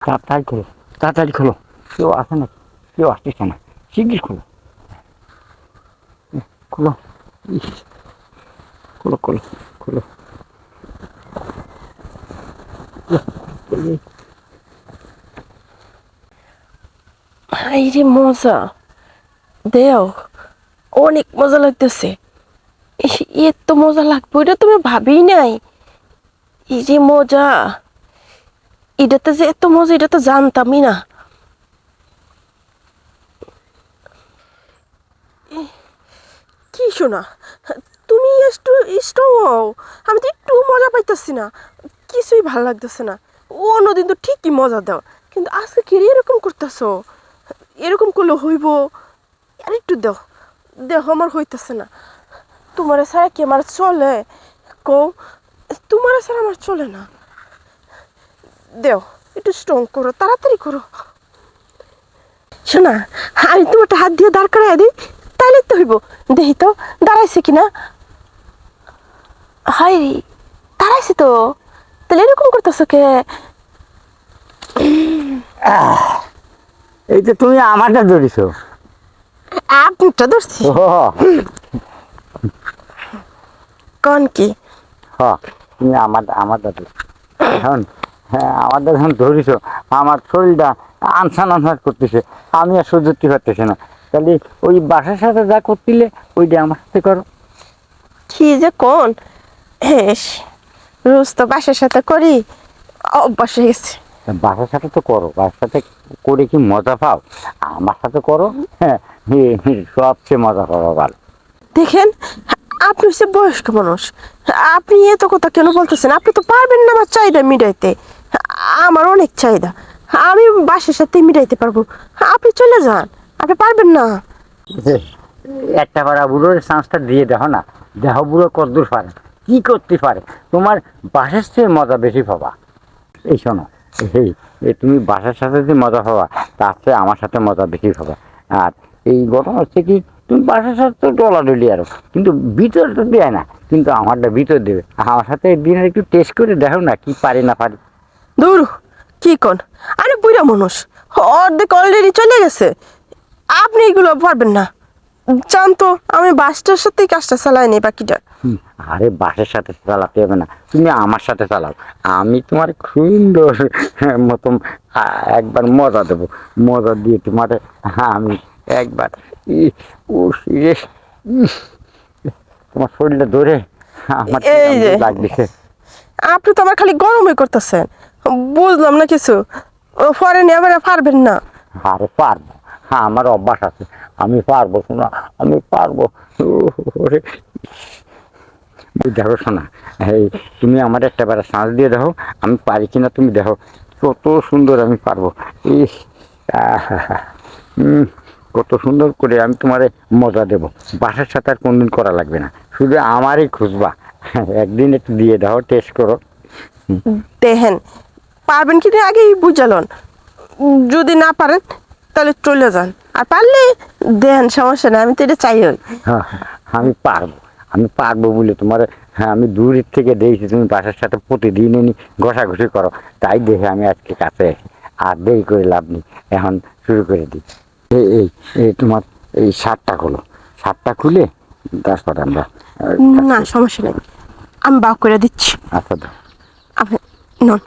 তাড়াতাড়ি খোলো তাড়াতাড়ি খোলো কেউ আসে না, কেউ আসতেছে না। শিগগির খোলো। খোলো। খোলো খোলো খোলো। মজা। দেও, অনেক মজা লাগতেছে। এত মজা লাগবে এটা তুমি ভাবি নাই। এই যে মজা। এটাতে যে এত মজা এটা তো জানতামই না। কি শোনা? তুমি একটু স্ট্রং আমি তো একটু মজা পাইতেছি না। কিছুই ভালো লাগতেছে না। অন্যদিন তো ঠিকই মজা দাও। কিন্তু আজকে কি এরকম করতেছো? এরকম করলে হইব? আর একটু দেও। দেহ আমার হইতেছে না। তোমার ছাড়া কি আমার চলে? কও, তোমার ছাড়া আমার চলে না। দেও একটু স্ট্রং করো তাড়াতাড়ি করো। শোনা আমি তোমারটা হাত দিয়ে দাঁড় করাই দিই তাইলে তো হইব। দেখি তো দাঁড়াইছে কিনা? হাই রে দাঁড়াইছে তো। তাহলে এরকম করতেছো কে? এই যে তুমি আমারটা ধরিছো। আপনিটা ধরছি। কন কি? হ তুমি আমার আমারটা ধরিছো এখন হ্যাঁ আমাদের এখন ধরিছো। আমার শরীরটা আনসান আনসান করতেছে। আমি আর সহ্য করতে পারতেছি না। তাহলে ওই বাসার সাথে যা করছিলে ওইটা আমার সাথে করো। কি যে কোন? রোজ তো বাসার সাথে করি অভ্যাস হয়ে গেছে। বাসার সাথে তো করো। বাসার সাথে করে কি মজা পাও? আমার সাথে করো। হ্যাঁ সবচেয়ে মজা পাবো ভালো দেখেন আপনি হচ্ছে বয়স্ক মানুষ। আপনি এত কথা কেন বলতেছেন? আপনি তো পারবেন না আমার চাহিদা মিটাইতে। আমার অনেক চাহিদা। আমি বাসার সাথে মিটাইতে পারব। আপনি চলে যান। আপনি পারবেন না। একটা করা বুড়োর চান্সটা দিয়ে দেখো না। দেখো বুড়ো কতদূর পারে। কি করতে পারে? তোমার বাসার চেয়ে মজা বেশি পাবা। এই শোনো, এই তুমি বাসার সাথে যে মজা পাবা, তার চেয়ে আমার সাথে মজা বেশি পাবা। আর এই ঘটনা হচ্ছে কি, তুমি বাসার সাথে তো ডলাডলি আরও, কিন্তু ভিতর তো দেয় না। কিন্তু আমারটা ভিতর দেবে। আমার সাথে একদিন একটু টেস্ট করে দেখো না, কি পারি না পারি। দূর কি কোন? আরে বুড়া মানুষ অর্ধেক অলরেডি চলে গেছে। আপনি এগুলো পারবেন না। জান তো আমি বাসটার সাথেই কাজটা চালাই নি বাকিটা। আরে বাসের সাথে চালাতে হবে না তুমি আমার সাথে চালাও। আমি তোমার সুন্দর মতন একবার মজা দেবো। মজা দিয়ে তোমার আমি একবার তোমার শরীরটা ধরে আমার। লাগতেছে? আপনি তো আমার খালি গরমই করতেছেন। বুঝলাম না কিছু। ও পরে নিয়ে আবার পারবেন না। আরে পারব হ্যাঁ আমার অভ্যাস আছে। আমি পারব শোনা আমি পারব। দেখো শোনা এই তুমি আমার একটা বেড়া শ্বাস দিয়ে দেখো আমি পারি কিনা তুমি দেখো। কত সুন্দর আমি পারব। ইস কত সুন্দর করে আমি তোমারে মজা দেবো। বাসার সাথে আর কোনদিন করা লাগবে না। শুধু আমারই খুঁজবা। একদিন একটু দিয়ে দাও টেস্ট করো। দেখেন পারবেন কি না আগেই বুঝালন। যদি না পারেন তাহলে চলে যান। আর পারলে দেন সমস্যা নেই আমি তো এটা চাই হ্যাঁ, আমি পারব আমি পারব বলে তোমার হ্যাঁ আমি দূরের থেকে দেখছি তুমি বাসার সাথে প্রতিদিনই ঘষাঘষি করো। তাই দেখে আমি আজকে কাছে এসে আর দেরি করে লাভ নেই এখন শুরু করে দিই। এই এই এই তোমার এই শার্টটা খোলো। শার্টটা খুলে তারপরে আমরা না সমস্যা নেই। আমি বাক করে দিচ্ছি। আচ্ছা আপনি নন।